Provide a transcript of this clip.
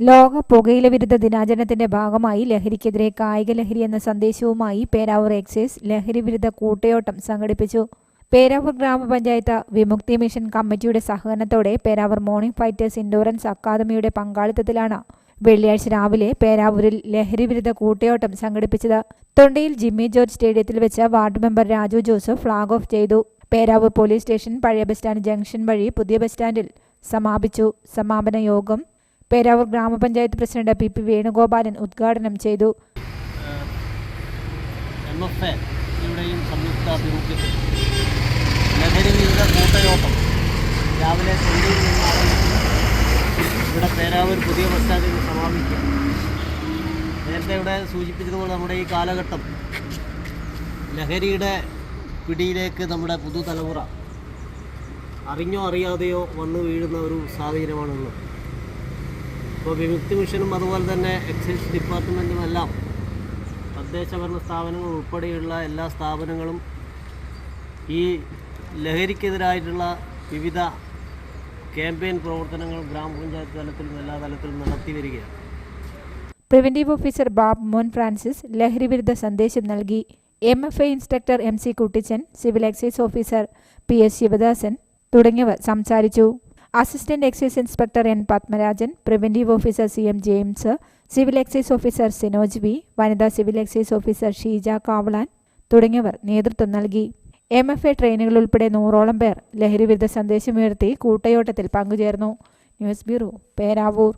ലോക പുകയില വിരുദ്ധ ദിനാചരണത്തിന്റെ ഭാഗമായി ലഹരിക്കെതിരെ കായിക ലഹരി എന്ന സന്ദേശവുമായി പേരാവൂർ എക്സൈസ് ലഹരി വിരുദ്ധ കൂട്ടയോട്ടം സംഘടിപ്പിച്ചു. പേരാവൂർ ഗ്രാമപഞ്ചായത്ത് വിമുക്തി മിഷൻ കമ്മിറ്റിയുടെ സഹകരണത്തോടെ പേരാവൂർ മോർണിംഗ് ഫൈറ്റേഴ്സ് ഇൻഡോറൻസ് അക്കാദമിയുടെ പങ്കാളിത്തത്തിലാണ് വെള്ളിയാഴ്ച രാവിലെ പേരാവൂരിൽ ലഹരി വിരുദ്ധ കൂട്ടയോട്ടം സംഘടിപ്പിച്ചത്. തൊണ്ടയിൽ ജിമ്മി ജോർജ് സ്റ്റേഡിയത്തിൽ വെച്ച് ward member Raju Joseph flag off ചെയ്തു. പേരാവൂർ പോലീസ് സ്റ്റേഷൻ പഴയ ബസ് സ്റ്റാൻഡ് ജംഗ്ഷൻ വഴി പുതിയ ബസ് സ്റ്റാൻഡിൽ സമാപിച്ചു. സമാപന യോഗം പേരാവൂർ ഗ്രാമപഞ്ചായത്ത് പ്രസിഡന്റ് പി പി വേണുഗോപാലൻ ഉദ്ഘാടനം ചെയ്തു. എം എഫ് എ ഇവിടെയും സംയുക്ത ആഭിമുഖ്യത്തിൽ രാവിലെ തൊണ്ടിയിൽ നിന്ന് ഇവിടെ പേരാവൂർ പുതിയ ബസ് സ്റ്റാൻഡിൽ സമാപിക്കുക. നേരത്തെ ഇവിടെ സൂചിപ്പിച്ചതുപോലെ നമ്മുടെ ഈ കാലഘട്ടം ലഹരിയുടെ പിടിയിലേക്ക് നമ്മുടെ പുതുതലമുറ അറിഞ്ഞോ അറിയാതെയോ വന്നു വീഴുന്ന ഒരു സാഹചര്യമാണുള്ളത്. ഇപ്പോൾ വിമുക്തി മിഷനും അതുപോലെ തന്നെ എക്സൈസ് ഡിപ്പാർട്ട്മെന്റും എല്ലാം തദ്ദേശഭരണ സ്ഥാപനങ്ങൾ ഉൾപ്പെടെയുള്ള എല്ലാ സ്ഥാപനങ്ങളും ഈ ലഹരിക്കെതിരായിട്ടുള്ള വിവിധ ക്യാമ്പയിൻ പ്രവർത്തനങ്ങൾ ഗ്രാമപഞ്ചായത്ത് തലത്തിലും എല്ലാ തലത്തിലും നടത്തി വരികയാണ്. പ്രിവന്റീവ് ഓഫീസർ ബാബ് മോൻ ഫ്രാൻസിസ് ലഹരി വിരുദ്ധ സന്ദേശം നൽകി. M F I instructor M C Kuttichan civil excise officer P S Sivadasan തുടങ്ങിയവർ സംസാരിച്ചു. Assistant excise inspector N Padmarajan preventive officer C M James civil excise officer Sinoj V വനിതാ civil excise officer Sheeja Kavalan തുടങ്ങിയവർ നേതൃത്വം നൽകി. M F A ട്രെയിനുകൾ ഉൾപ്പെടെ നൂറോളം പേർ ലഹരിവിരുദ്ധ സന്ദേശമുയർത്തി കൂട്ടയോട്ടത്തിൽ പങ്കുചേർന്നു. News bureau Peravoor.